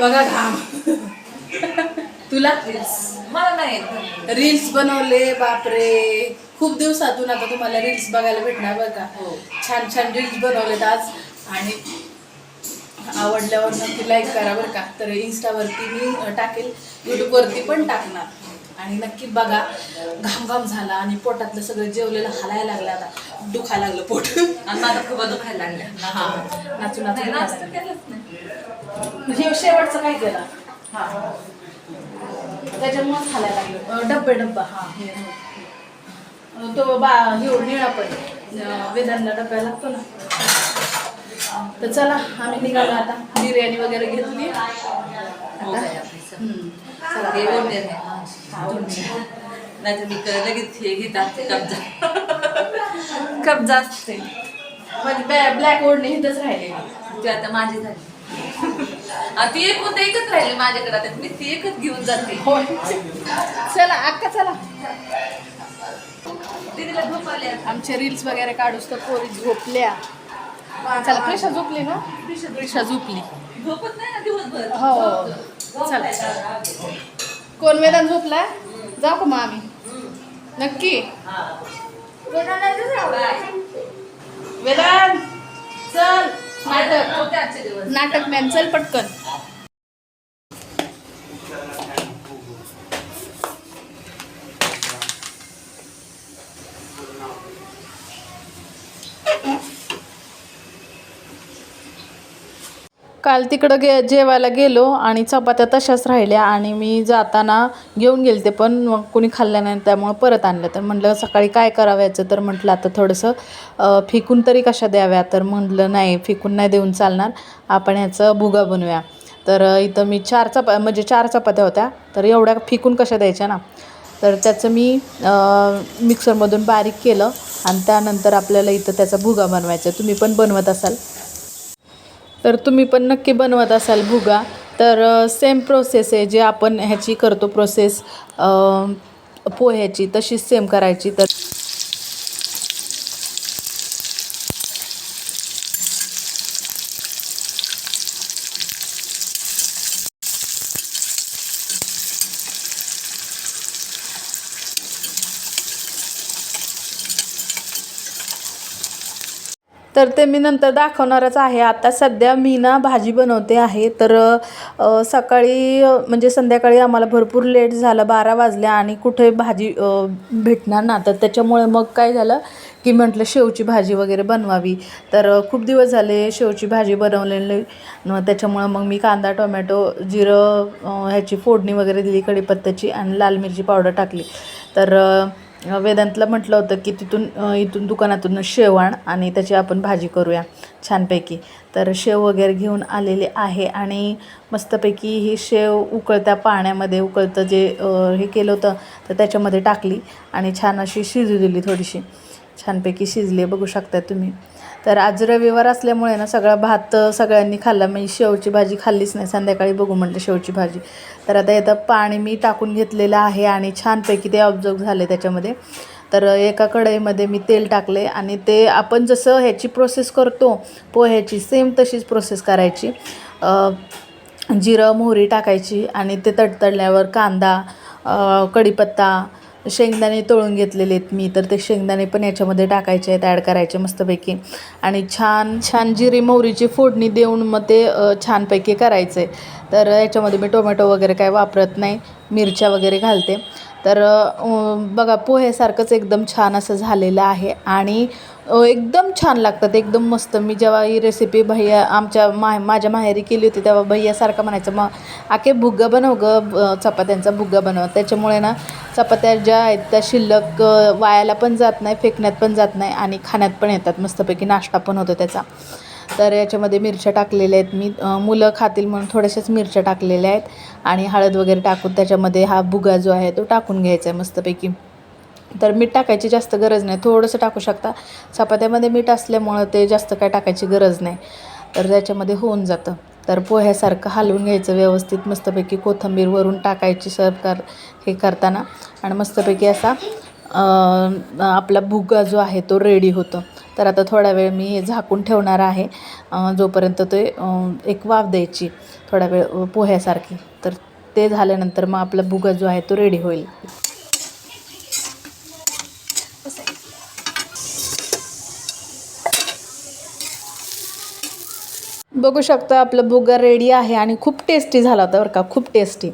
बघा घाम. तुला? मला नाही. रील्स बनवले बापरे. खूप दिवसातून आता तुम्हाला रील्स बघायला भेटणार बरं का? हो. छान छान रील्स बनवलेत आज. आणि आवडल्यावर नक्की लाईक करा बरं का. तर इन्स्टावरती मी टाकेल. यूट्यूबवरती पण टाकणार. आणि नक्की बघा. घाम घाम झाला आणि पोटातलं सगळं जेवलेलं हलायला लागलं आता. दुखायला लागलं पोट. आणि माझा खूप दुखायला लागला. हा. नाचू नाचू हे शेवटचं काय केलं? हा. त्याच्यामुळेच खायला लागलं. डब्बे डब्बा. हा. तो बा हे निळा पण. वेदांना डब्या लागतो ना. तर चला आम्ही निघालो आता. बिर्याणी वगैरे घेतली. हो. नाहीतर मी क- लगेच हे घेतात कब्जा. कब्जा असते. माझी ब्लॅक ओढणी इथंच राहिलेली. ती आता माझी झाली. ती एक होते एकच राहिली माझ्याकडे. आता मी ती एकच घेऊन जाते. चला अक्का चला. तिला झोप आली आता. आमचे रील्स वगैरे काढूस तर पोरी झोपल्या. चला प्रिशा झोपली ना? प्रिशा झोपली. झोपत नाही ना दिवसभर? हो. चला. कोण वेदांत झोपलाय? जाऊ का मग आम्ही? नक्की? वेदांत चल. नाटक होते आजचे दिवस. नाटक मॅन चल पटकन. काल तिकडं गे जेवायला गेलो आणि चपात्या तशाच राहिल्या आणि मी जाताना घेऊन गेले ते पण मग कुणी खाल्ल्या नाही त्यामुळं परत आणलं. तर म्हटलं सकाळी काय करावयाचं तर म्हटलं आता थोडंसं फिकून फेकून तरी कशा द्याव्या? तर म्हटलं नाही फेकून नाही देऊन चालणार. आपण ह्याचं भुगा बनवूया. तर इथं मी चार चपा म्हणजे चार चपात्या होत्या. तर एवढ्या फिकून कशा द्यायच्या ना? तर त्याचं मी मिक्सरमधून बारीक केलं आणि त्यानंतर आपल्याला इथं त्याचा भुगा बनवायचा तुम्ही पण बनवत असाल. तर तुम्ही पण नक्की बनवत असाल भुगा. तर सेम प्रोसेस आहे जे आपण ह्याची करतो प्रोसेस पोह्याची तशीच सेम करायची. तर तर ते मी नंतर दाखवणारच आहे. आता सध्या मी ना भाजी बनवते आहे. तर सकाळी म्हणजे संध्याकाळी आम्हाला भरपूर लेट झालं बारा वाजल्या आणि कुठे भाजी भेटणार ना. तर त्याच्यामुळे मग काय झालं की म्हटलं शेवची भाजी वगैरे बनवावी. तर खूप दिवस झाले शेवची भाजी बनवलेली. त्याच्यामुळं मग मी कांदा टोमॅटो जिरं ह्याची फोडणी वगैरे दिली कढीपत्त्याची आणि लाल मिरची पावडर टाकली. तर वेदांतला म्हटलं होतं की तिथून इथून दुकानातून शेवण आणि त्याची आपण भाजी करूया छानपैकी. तर शेव वगैरे घेऊन आलेले आहे आणि मस्तपैकी ही शेव उकळत्या पाण्यामध्ये उकळतं जे हे केलं होतं तर त्याच्यामध्ये टाकली आणि छान अशी शिजू दिली थोडीशी. छानपैकी शिजली बघू शकता तुम्ही. तर आज रविवार असल्यामुळे ना सगळा भात सगळ्यांनी खाल्ला. मी शेवची भाजी खाल्लीच नाही. संध्याकाळी बघू म्हटलं शेवची भाजी. तर आता येतं पाणी मी टाकून घेतलेलं आहे आणि छानपैकी ते ऑब्झर्व झाले त्याच्यामध्ये. तर एका कढईमध्ये मी तेल टाकले आणि ते आपण जसं ह्याची प्रोसेस करतो पोह्याची सेम तशीच प्रोसेस करायची. जिरं मोहरी टाकायची आणि ते तडतडल्यावर कांदा कढीपत्ता शेंगदाणे तळून घेतलेले आहेत मी तर ते शेंगदाणे पण याच्यामध्ये टाकायचे आहेत ॲड करायचे मस्तपैकी. आणि छान छान जिरी मोहरीची फोडणी देऊन मग ते छानपैकी करायचं आहे तर याच्यामध्ये मी टोमॅटो वगैरे काय वापरत नाही मिरच्या वगैरे घालते. तर बघा पोह्यासारखंच एकदम छान असं झालेलं आहे. आणि एकदम छान लागतात एकदम मस्त. मी जेव्हा ही रेसिपी भैया आमच्या मा माझ्या माहेरी केली होती तेव्हा भैयासारखं म्हणायचं मग आखे भुग्गा बनव ग चपात्यांचा भुग्गा बनव. त्याच्यामुळे ना चपात्या ज्या आहेत त्या शिल्लक वायाला पण जात नाही फेकण्यात पण जात नाही आणि खाण्यात पण येतात. मस्तपैकी नाश्ता पण होतो त्याचा. तर याच्यामध्ये मिरच्या टाकलेल्या आहेत. मी मुलं खातील म्हणून थोड्याशाच मिरच्या टाकलेल्या आहेत आणि हळद वगैरे टाकून त्याच्यामध्ये हा भुगा जो आहे तो टाकून घ्यायचा आहे मस्तपैकी. तर मीठ टाकायची जास्त गरज नाही. थोडंसं टाकू शकता. चपात्यामध्ये मीठ असल्यामुळं ते जास्त काय टाकायची गरज नाही. तर त्याच्यामध्ये होऊन जातं. तर पोह्यासारखं हलवून घ्यायचं व्यवस्थित. मस्तपैकी कोथंबीर वरून टाकायची सर्व कर हे करताना. आणि मस्तपैकी असा आपला भुगा जो आहे तो रेडी होतो. तर आता थोडा वेळ मी हे झाकून ठेवणार आहे. जोपर्यंत ते एक वाफ द्यायची थोडा वेळ पोह्यासारखी. तर ते झाल्यानंतर मग आपला भुगा जो आहे तो रेडी होईल. बघू शकता आपलं भुगा रेडी आहे आणि खूप टेस्टी झाला होता बरं का खूप टेस्टी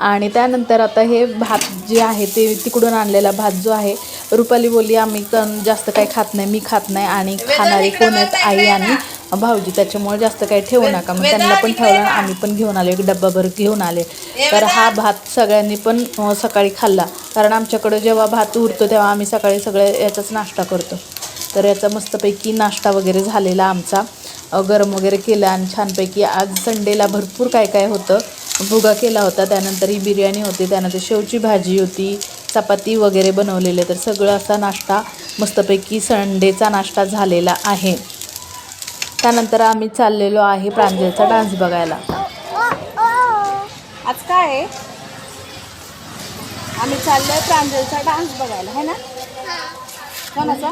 आणि त्यानंतर आता हे भात जे आहे ते तिकडून आणलेला भात जो आहे रुपाली बोलली आम्ही कण जास्त काही खात नाही मी खात नाही आणि खाणारी कोण आहेत आई आणि भाऊजी त्याच्यामुळे जास्त काही ठेवू नका. मग त्यांना पण ठेवलं आम्ही पण घेऊन आलो एक डब्बाभर घेऊन आले. तर हा भात सगळ्यांनी पण सकाळी खाल्ला. कारण आमच्याकडं जेव्हा भात उरतो तेव्हा आम्ही सकाळी सगळे याचाच नाश्ता करतो. तर याचा मस्तपैकी नाश्ता वगैरे झालेला आमचा. गरम वगैरे केलं आणि छानपैकी आज संडेला भरपूर काय काय होतं भुगा केला होता. त्यानंतर ही बिर्याणी होती त्यानंतर शेवची भाजी होती चपाती वगैरे बनवलेले. तर सगळं असा नाश्ता मस्तपैकी संडेचा नाश्ता झालेला आहे. त्यानंतर आम्ही चाललेलो आहे प्रांजलचा डान्स बघायला. आज काय आहे? आम्ही चाललोय प्रांजलचा डान्स बघायला है ना? कोणाचा?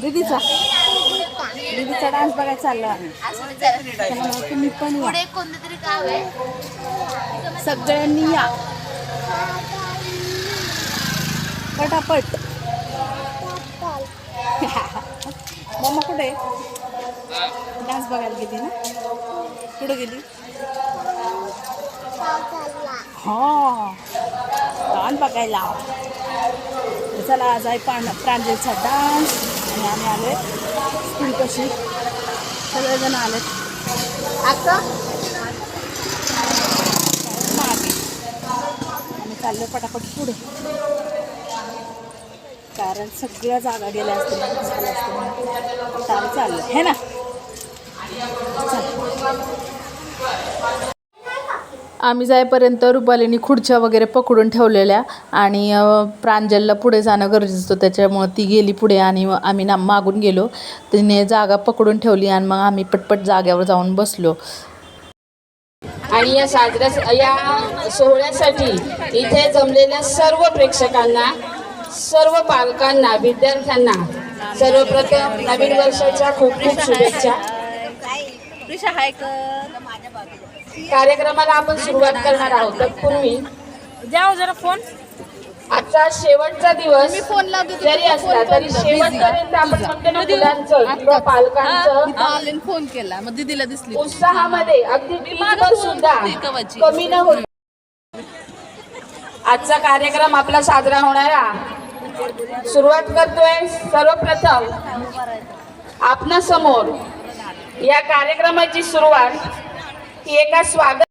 दीदीचा. दीदीचा डान्स बघायला चाललो. आम्ही त्यामुळे तुम्ही पण या. पुढे कोणतं तरी गाव आहे? सगळ्यांनी या. पटापट. मम्मा कुठे? डान्स बघायला गेली ना? कुठे गेली? हा. डान्स बघायला. चला आज आहे पाण प्रांजलचा डान्स. आणि आम्ही आलोय स्कूल कशी? सगळेजण आले आता? मागे. आम्ही चाललो पटापट पुढे. कारण सगळ्या जागा गेल्या असतील झाल्या असतील. आता आम्ही चाललो हे ना? आम्ही जाईपर्यंत रुपालीनी खुर्च्या वगैरे पकडून ठेवलेल्या आणि प्रांजलला पुढे जाणं गरजेचं होतं. त्याच्यामुळं ती गेली पुढे आणि आम्ही ना मागून गेलो. तिने जागा पकडून ठेवली आणि मग आम्ही पटपट जाग्यावर जाऊन बसलो. आणि या साजऱ्या या सोहळ्यासाठी इथे जमलेल्या सर्व प्रेक्षकांना सर्व पालकांना विद्यार्थ्यांना सर्वप्रथम नवीन वर्षाच्या खूप खूप शुभेच्छा. कार्यक्रमाला आपण सुरुवात करणार आहोत. तत्पूर्वी द्या जरा फोन आजचा शेवटचा दिवस. जरी असला तरी शेवटपर्यंत आपण फक्त मुलांचं किंवा पालकांचं आले फोन केला. मग दीदीला दिसली. उत्साहामध्ये अगदी सुद्धा कमी न होईल आजचा कार्यक्रम आपला साजरा होणारा. सुरुवात करतोय सर्वप्रथम आपणा समोर या कार्यक्रमाची सुरुवात ही एका स्वागत